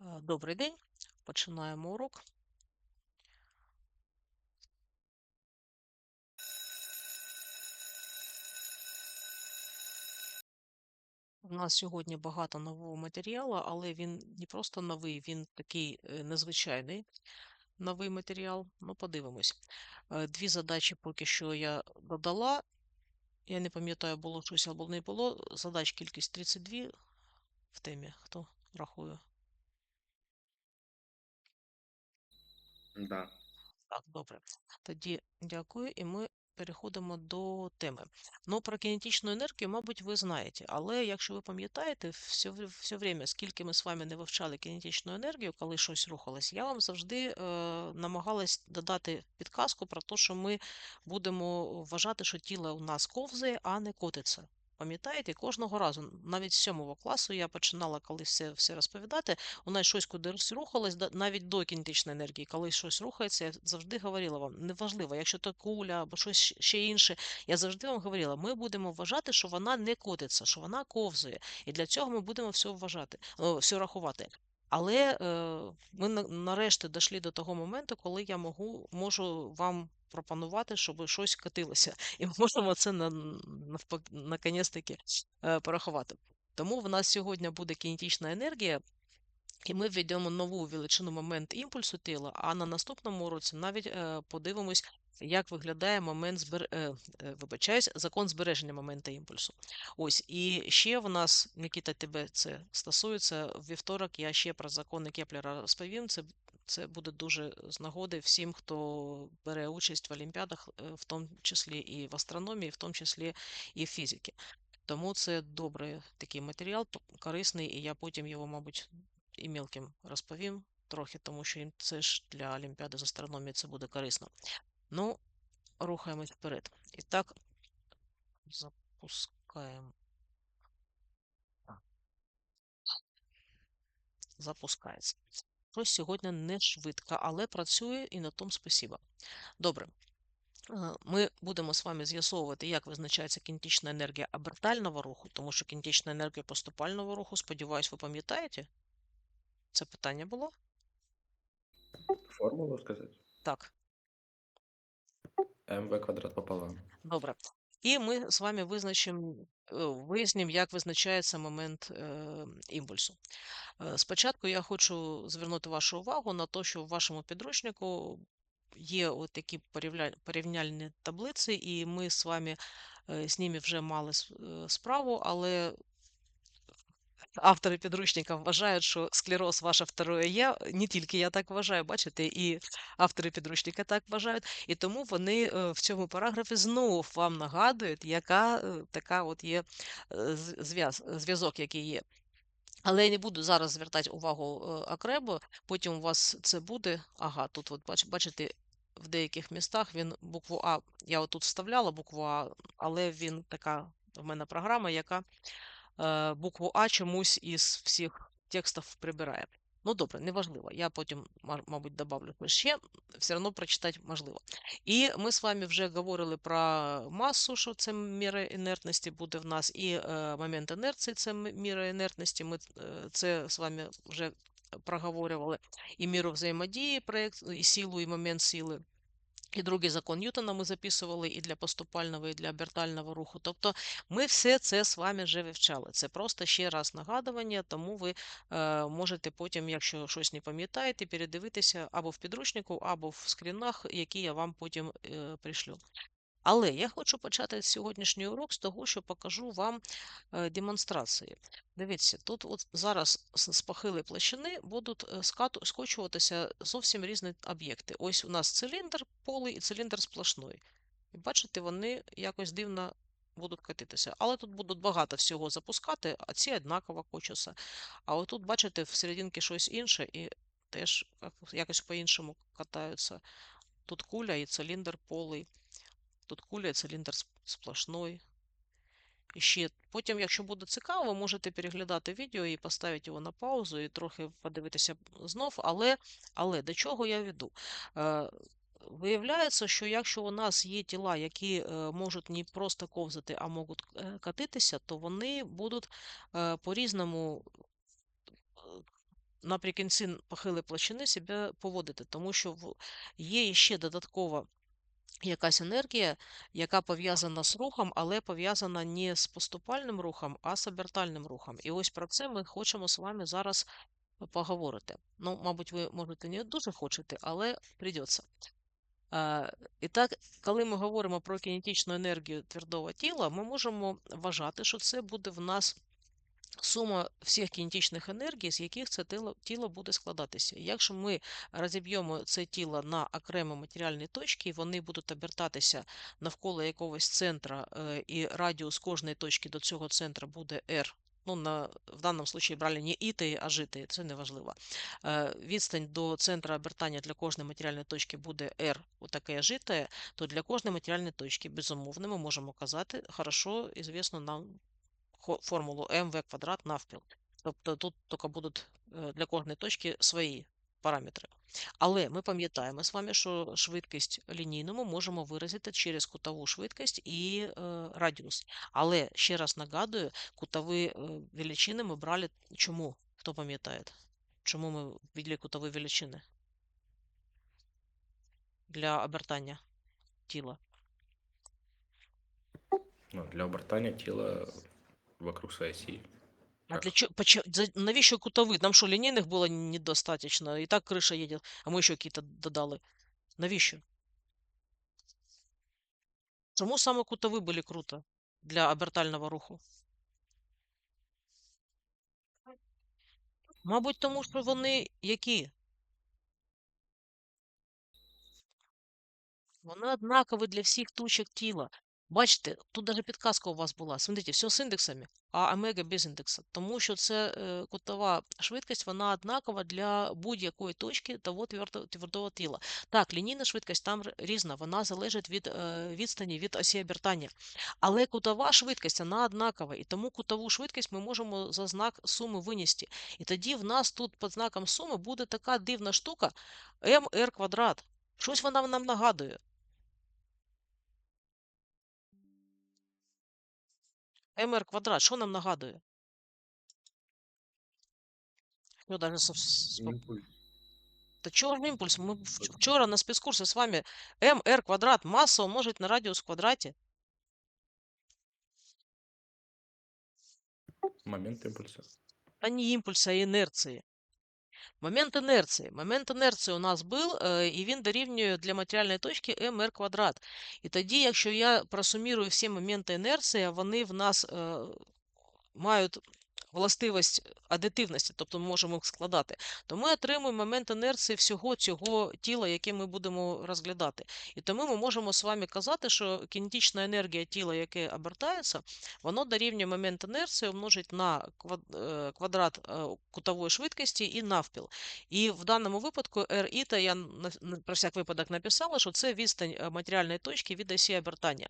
Е, Добрий день. Починаємо урок. У нас сьогодні багато нового матеріалу, але він не просто новий, він такий е, незвичайний новий матеріал. Ну, подивимось. Е, Дві задачі поки що я додала. Я не пам'ятаю, було щось або не було. Задач кількість 32 в темі. Хто рахує? Да. Так, добре. Тоді дякую, і ми переходимо до теми. Ну, про кінетичну енергію, мабуть, ви знаєте, але якщо ви пам'ятаєте, все, все время, скільки ми з вами не вивчали кінетичну енергію, коли щось рухалось, я вам завжди е, намагалась додати підказку про те, що ми будемо вважати, що тіло у нас ковзає, а не котиться. Пам'ятаєте, кожного разу, навіть з сьомого класу, я починала колись все, все розповідати, у нас щось кудись рухалось, навіть до кінетичної енергії, коли щось рухається, я завжди говорила вам, неважливо, якщо то куля або щось ще інше, я завжди вам говорила, ми будемо вважати, що вона не котиться, що вона ковзує. І для цього ми будемо все вважати, все рахувати. Але е, ми нарешті дійшли до того моменту, коли я можу, можу вам пропонувати, щоб щось катилося. І ми можемо це на, навпак- наконець-таки е, порахувати. Тому в нас сьогодні буде кінетична енергія, і ми введемо нову величину момент імпульсу тіла, а на наступному уроці навіть е, подивимось, як виглядає момент збер... е, е, вибачаюсь, закон збереження моменту імпульсу. Ось, і ще в нас, Нікіта, тебе це стосується. В вівторок я ще про закони Кеплера розповім. Це, це буде дуже з нагоди всім, хто бере участь в олімпіадах, е, в тому числі і в астрономії, в тому числі і в фізиці. Тому це добрий такий матеріал, корисний, і я потім його, мабуть, і мілким розповім трохи, тому що це ж для Олімпіади з астрономії це буде корисно. Ну, рухаємось вперед. І так, запускаємо. Запускається. Щось сьогодні не швидко, але працює і на тому спасіба. Добре. Е, Ми будемо з вами з'ясовувати, як визначається кінетична енергія обертального руху, тому що кінетична енергія поступального руху, сподіваюсь, ви пам'ятаєте? Це питання було? Формулу сказать? Так, МВ квадрат пополам. добре. І ми з вами визначимо, е, вияснимо, як визначається момент е, імпульсу. Е, Спочатку я хочу звернути вашу увагу на те, що в вашому підручнику є от такі порівняльні таблиці, і ми з вами е, з ними вже мали е, справу, але Автори підручника вважають, що склероз ваше второе я. Не тільки я так вважаю, бачите, і автори підручника так вважають. І тому вони е, в цьому параграфі знову вам нагадують, яка е, така от є е, зв'яз- зв'язок, який є. Але я не буду зараз звертати увагу е, окремо, потім у вас це буде. Ага, тут от бачите, в деяких містах він букву А, я отут вставляла букву А, але він така в мене програма, яка букву А чомусь із всіх текстів прибирає. Ну, добре, неважливо. Я потім, мабуть, добавлю ще, все одно прочитати можливо. І ми з вами вже говорили про масу, що це міра інертності буде в нас, і е, момент інерції це міра інертності. Ми е, це з вами вже проговорювали. І міру взаємодії, проєкт, і силу, і момент сили. І другий закон Ньютона ми записували і для поступального, і для обертального руху. Тобто ми все це з вами вже вивчали. Це просто ще раз нагадування, тому ви е, можете потім, якщо щось не пам'ятаєте, передивитися або в підручнику, або в скрінах, які я вам потім е, пришлю. Але я хочу почати сьогоднішній урок з того, що покажу вам е, демонстрації. Дивіться, тут от зараз з похилої площини будуть е, скочуватися зовсім різні об'єкти. Ось у нас циліндр полий і циліндр сплошний. І бачите, вони якось дивно будуть катитися. Але тут будуть багато всього запускати, а ці однаково кочуться. А отут, бачите, в серединці щось інше і теж якось по-іншому катаються. Тут куля і циліндр полий. Тут куля, циліндр сп- сплошной. І ще потім, якщо буде цікаво, можете переглядати відео і поставити його на паузу, і трохи подивитися знов. Але, але до чого я веду? Е, Виявляється, що якщо у нас є тіла, які е, можуть не просто ковзати, а можуть е, катитися, то вони будуть по-різному наприкінці похили площини себе поводити, тому що є ще додаткова якась енергія, яка пов'язана з рухом, але пов'язана не з поступальним рухом, а з обертальним рухом. І ось про це ми хочемо з вами зараз поговорити. Ну, мабуть, ви можете не дуже хочете, але придеться. Е, І так, коли ми говоримо про кінетичну енергію твердого тіла, ми можемо вважати, що це буде в нас сума всіх кінетичних енергій, з яких це тіло, тіло буде складатися. Якщо ми розіб'ємо це тіло на окремі матеріальні точки, вони будуть обертатися навколо якогось центра, е, і радіус кожної точки до цього центра буде R. Ну, на, в даному случаї брали не іти, а жити, це не важливо. Е, Відстань до центра обертання для кожної матеріальної точки буде R, отаке жите, то для кожної матеріальної точки, безумовно, ми можемо казати, хорошо, известно нам формулу mv квадрат навпіл. Тобто тут тільки будуть е, для кожної точки свої параметри. Але ми пам'ятаємо з вами, що швидкість лінійну ми можемо виразити через кутову швидкість і е, радіус. Але ще раз нагадую, кутові е, величини ми брали чому? Хто пам'ятає? Чому ми ввели кутові величини? Для обертання тіла. Ну, для обертання тіла вокруг своей оси. А для чого, навіщо кутові? Нам що, лінійних було недостатньо? І так криша їде, а ми ще якісь додали. Навіщо? Чому саме кутові були круто для обертального руху? Мабуть, тому що вони які? Вони однакові для всіх точок тіла. Бачите, тут даже підказка у вас була. Смотрите, все з індексами, а омега без індекса. Тому що це е, кутова швидкість, вона однакова для будь-якої точки того твердого, тіла. Так, лінійна швидкість там різна, вона залежить від е, відстані від осі обертання. Але кутова швидкість, вона однакова. І тому кутову швидкість ми можемо за знак суми винести. І тоді в нас тут під знаком суми буде така дивна штука mr квадрат. Щось вона нам нагадує. Mr квадрат, що нам нагадує? Ну, даже со- Импульс. Та чого ж імпульс? Ми вчора на спецкурсі з вами МР квадрат маса умножить на радіус в квадраті. Момент импульса. А не імпульса, а інерції. Момент інерції. Момент інерції у нас був, і він дорівнює для матеріальної точки mr квадрат. І тоді, якщо я просумірую всі моменти інерції, вони в нас е, мають властивість адитивності, тобто ми можемо їх складати, то ми отримуємо момент інерції всього цього тіла, яке ми будемо розглядати. І тому ми можемо з вами казати, що кінетична енергія тіла, яке обертається, воно дорівнює момент інерції умножить на е, квадрат е, кутової швидкості і навпіл. І в даному випадку r я про всяк випадок написала, що це відстань е, матеріальної точки від осі обертання.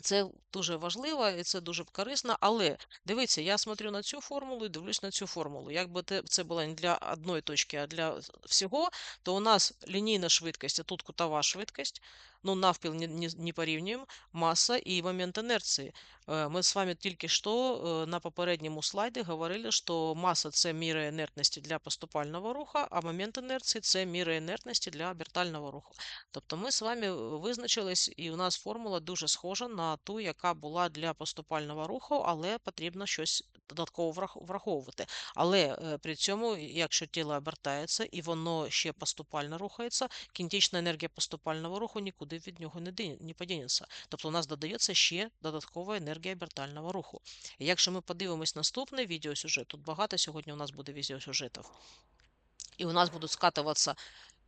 Це дуже важливо і це дуже корисно, але дивіться, я смотрю на цю формулу і дивлюсь на цю формулу. Якби це було не для одної точки, а для всього, то у нас лінійна швидкість, а тут кутова швидкість, ну навпіл не, порівнюємо, маса і момент інерції. Е, Ми з вами тільки що е, на попередньому слайді говорили, що маса це міра інертності для поступального руху, а момент інерції це міра інертності для обертального руху. Тобто ми з вами визначились, і у нас формула дуже схожа на ту, яка була для поступального руху, але потрібно щось додатково враховувати. Але е, при цьому, якщо тіло обертається і воно ще поступально рухається, кінетична енергія поступального руху нікуди від нього не не подінеться. Тобто у нас додається ще додаткова енергія обертального руху. І якщо ми подивимось наступний відеосюжет, тут багато сьогодні у нас буде відеосюжетів, і у нас будуть скатуватися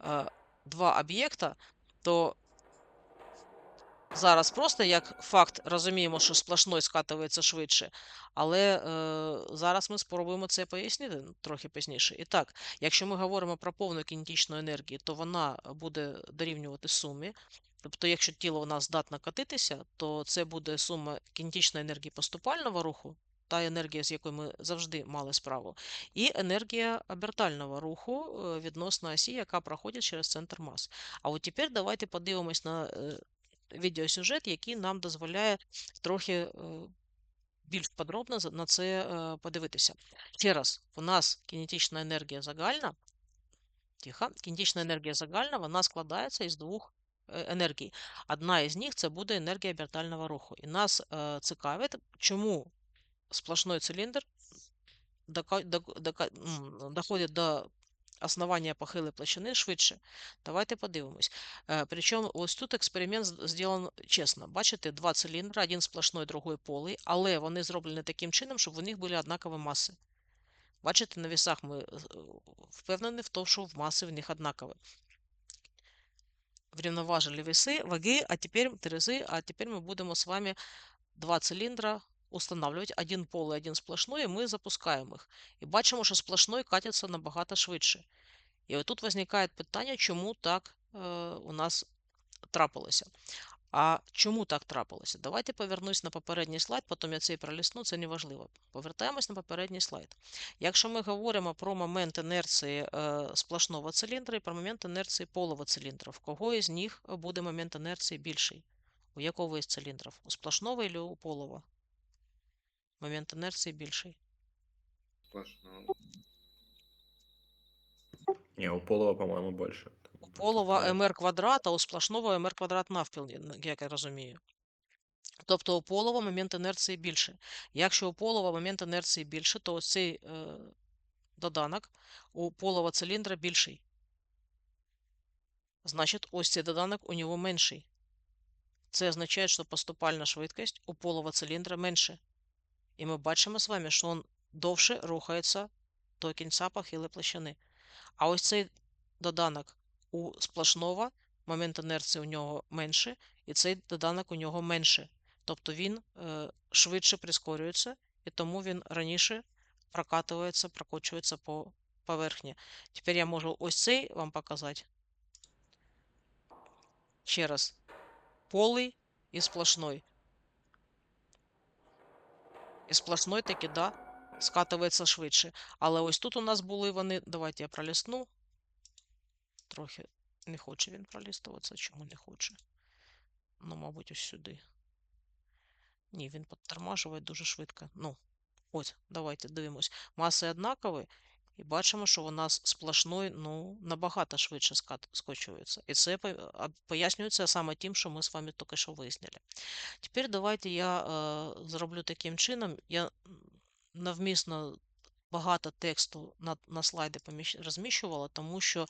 е, два об'єкта, то зараз просто як факт розуміємо, що сплошной скатується швидше, але е, зараз ми спробуємо це пояснити трохи пізніше. І так, якщо ми говоримо про повну кінетичну енергію, то вона буде дорівнювати сумі. Тобто, якщо тіло у нас здатно катитися, то це буде сума кінетичної енергії поступального руху, та енергія, з якою ми завжди мали справу, і енергія обертального руху е, відносно осі, яка проходить через центр мас. А от тепер давайте подивимось на е, відеосюжет, який нам дозволяє трохи е, більш подробно на це е, подивитися. Ще раз, у нас кінетична енергія загальна, тихо, кінетична енергія загальна, вона складається із двох е, енергій. Одна із них це буде енергія обертального руху. І нас цікавить, чому сплошной циліндр доходить до основання похили площини швидше. Давайте подивимось. Е, Причому ось тут експеримент з- зроблений чесно. Бачите, два циліндри, один сплошной, другой полий, але вони зроблені таким чином, щоб у них були однакові маси. Бачите, на весах ми е, впевнені в тому, що в маси в них однакові. Врівноважили веси, ваги, а тепер терези, а тепер ми будемо з вами два циліндра устанавливать, один полий, один сплошной, і ми запускаємо їх. І бачимо, що сплошной катиться набагато швидше. І отут виникає питання, чому так е, у нас трапилося. А чому так трапилося? Давайте повернусь на попередній слайд, потім я цей пролісну, це не важливо. Повертаємось на попередній слайд. Якщо ми говоримо про момент інерції е, сплошного циліндра і про момент інерції полого циліндра, в кого із них буде момент інерції більший? У якого із циліндрів? У сплошного или у полого? Момент інерції більший. Сплошного. Не, у Полова, по-моему, больше. У полова МР квадрат, а у сплошного МР квадрат навпіл, як я розумію. Тобто у полова момент інерції більше. Якщо у полова момент інерції більше, то ось цей е, доданок у полова циліндра більший. Значить, ось цей доданок у нього менший. Це означає, що поступальна швидкість у полова циліндра менше. І ми бачимо з вами, що він довше рухається до кінця похили площини. А ось цей доданок у сплошного, момент інерції у нього менше, і цей доданок у нього менше. Тобто він е, швидше прискорюється, і тому він раніше прокатується, прокочується по поверхні. Тепер я можу ось цей вам показати. Ще раз. Полий і сплошной. І сплошной таки, да, скатується швидше. Але ось тут у нас були вони. Давайте я пролісну. Трохи не хоче він пролістуватися. Чому не хоче? Ну, мабуть, ось сюди. Ні, він підтормажує дуже швидко. Ну, ось, давайте дивимось. Маси однакові, і бачимо, що у нас сплошной, ну, набагато швидше скочується. І це пояснюється саме тим, що ми з вами тільки що вияснили. Тепер давайте я е, зроблю таким чином. Я м, навмисно багато тексту на, на слайди розміщувала, тому що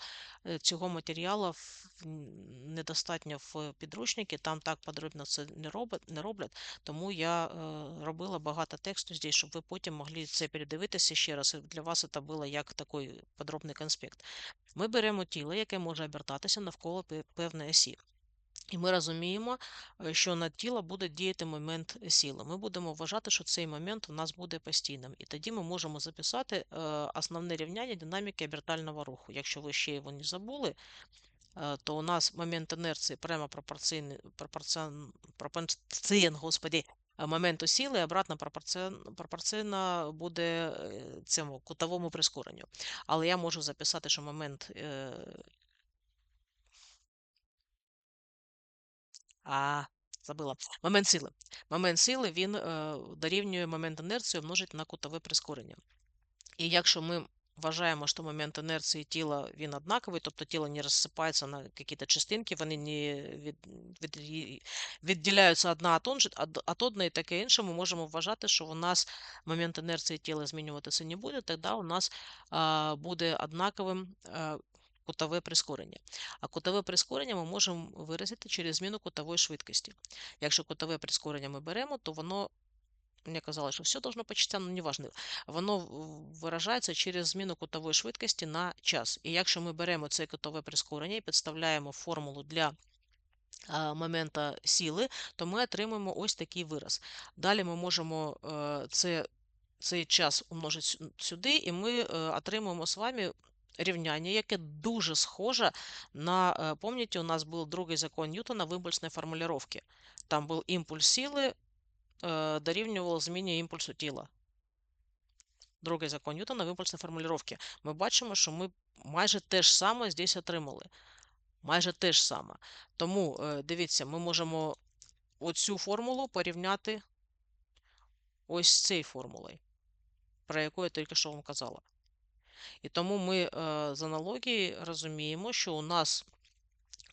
е, цього матеріалу недостатньо в підручнику, там так подробно це не роблять, не роблять. Тому я е, робила багато тексту здесь, щоб ви потім могли це передивитися ще раз. Для вас це було як такий подробний конспект. Ми беремо тіло, яке може обертатися навколо певної осі. І ми розуміємо, е, що на тіло буде діяти момент сили. Ми будемо вважати, що цей момент у нас буде постійним. І тоді ми можемо записати е, основне рівняння динаміки обертального руху. Якщо ви ще його не забули, е, то у нас момент інерції прямо пропорційний пропорціон, е, моменту сили, і обратно пропорційно буде е, цьому кутовому прискоренню. Але я можу записати, що момент А, забыла. Момент сили. Момент сили він е, дорівнює момент інерції множить на кутове прискорення. І якщо ми вважаємо, що момент інерції тіла він однаковий, тобто тіло не розсипається на якісь частинки, вони не від, від, відділяються одна від одної, таке інше, ми можемо вважати, що у нас момент інерції тіла змінюватися не буде, тоді у нас а, буде однаковим а, кутове прискорення. А кутове прискорення ми можемо виразити через зміну кутової швидкості. Якщо кутове прискорення ми беремо, то воно, мені казалось, що все должно почитися, ну неважно, воно виражається через зміну кутової швидкості на час. І якщо ми беремо це кутове прискорення і підставляємо формулу для момента сили, то ми отримаємо ось такий вираз. Далі ми можемо е, це, цей час умножити сюди, і ми е, отримуємо з вами рівняння, яке дуже схоже на, е, пам'ятаєте, у нас був другий закон Ньютона в імпульсній формулювання. Там був імпульс сили е, дорівнював зміні імпульсу тіла. Другий закон Ньютона в імпульсній формулювання. Ми бачимо, що ми майже те ж саме здесь отримали. Майже те ж саме. Тому, е, дивіться, ми можемо оцю формулу порівняти ось з цією формулою, про яку я тільки що вам казала. І тому ми е, з аналогії розуміємо, що у нас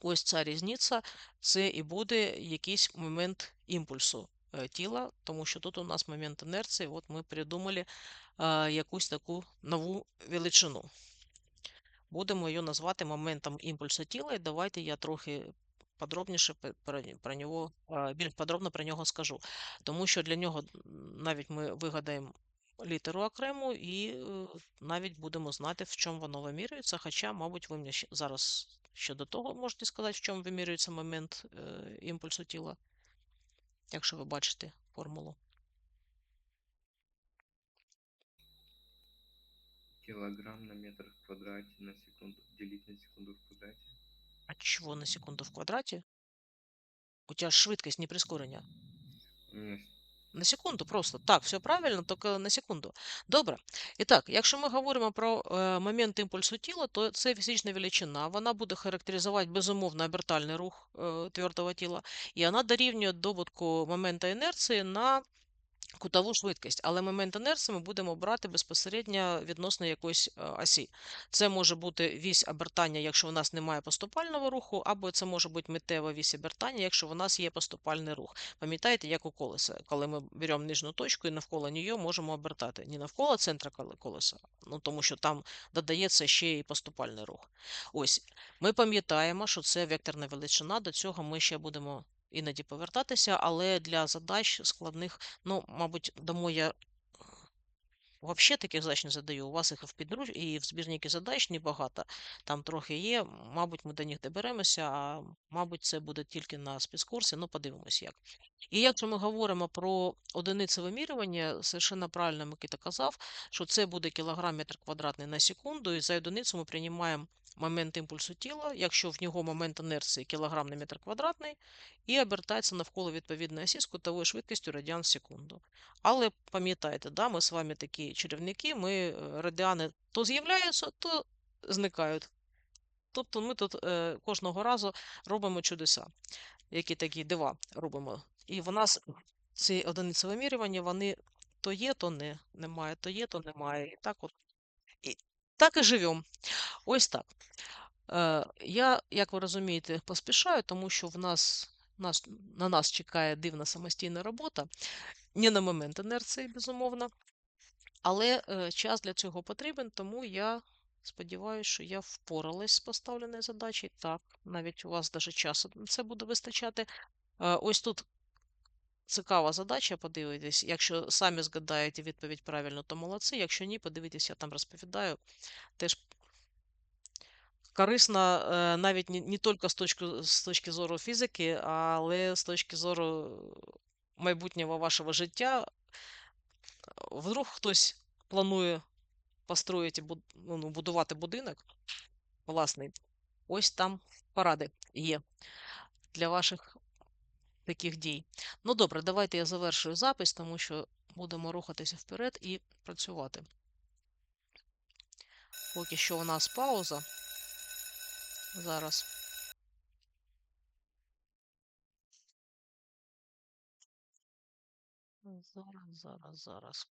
ось ця різниця це і буде якийсь момент імпульсу е, тіла, тому що тут у нас момент інерції, от ми придумали е, якусь таку нову величину. Будемо її назвати моментом імпульсу тіла, і давайте я трохи подробніше про, про нього, більш подробно про нього скажу. Тому що для нього навіть ми вигадаємо літеру окрему і е, навіть будемо знати, в чому воно вимірюється. Хоча, мабуть, ви мені ще зараз щодо того можете сказати, в чому вимірюється момент е, імпульсу тіла, якщо ви бачите формулу. Килограмм на метр в квадрате на секунду делить на секунду в квадрате. А чого на секунду в квадраті? У тебе ж швидкість, не прискорення. У меня На секунду просто. Так, все правильно, тільки на секунду. Добре. І так, якщо ми говоримо про е, момент імпульсу тіла, то це фізична величина. Вона буде характеризувати безумовно обертальний рух е, твердого тіла, і вона дорівнює добутку моменту інерції на кутову швидкість. Але момент ми будемо брати безпосередньо відносно якоїсь е, осі. Це може бути вісь обертання, якщо у нас немає поступального руху, або це може бути миттєва вісь обертання, якщо у нас є поступальний рух. Пам'ятаєте, як у колеса, коли ми беремо нижню точку і навколо нього можемо обертати. Не навколо центра колеса, ну тому що там додається ще і поступальний рух. Ось, ми пам'ятаємо, що це векторна величина, до цього ми ще будемо іноді повертатися, але для задач складних, ну, мабуть, дамо я Вообще таких задач не задаю. У вас їх в підруч... і в збірнику задач небагато. Там трохи є. Мабуть, ми до них доберемося, а мабуть, це буде тільки на спецкурсі. Ну, подивимось як. І якщо ми говоримо про одиниці вимірювання, совершенно правильно Микита казав, що це буде кілограм метр квадратний на секунду, і за одиницю ми приймаємо момент імпульсу тіла, якщо в нього момент інерції кілограм на метр квадратний, і обертається навколо відповідної осі з кутовою швидкістю радіан в секунду. Але пам'ятайте, да, ми з вами такі чарівники, ми е, радіани то з'являються, то зникають. Тобто ми тут е, кожного разу робимо чудеса, які такі дива робимо. І в нас ці одиниці вимірювання, вони то є, то не, немає, то є, то немає. І так от. Так і живемо. Ось так. Е, я, як ви розумієте, поспішаю, тому що в нас, нас, на нас чекає дивна самостійна робота. Не на момент інерції, безумовно. Але е, час для цього потрібен, тому я сподіваюся, що я впоралась з поставленою задачею. Так, навіть у вас даже часу це буде вистачати. Е, ось тут цікава задача, подивитесь. Якщо самі згадаєте відповідь правильно, то молодці. Якщо ні, подивитесь, я там розповідаю. Теж корисно е, навіть не, не тільки з точки, з точки зору фізики, але з точки зору майбутнього вашого життя. Вдруг хтось планує построїти, ну, будувати будинок власний, ось там поради є для ваших таких дій. Ну добре, давайте я завершую запис, тому що будемо рухатися вперед і працювати. Поки що у нас пауза. Зараз. Зараз, зараз, зараз.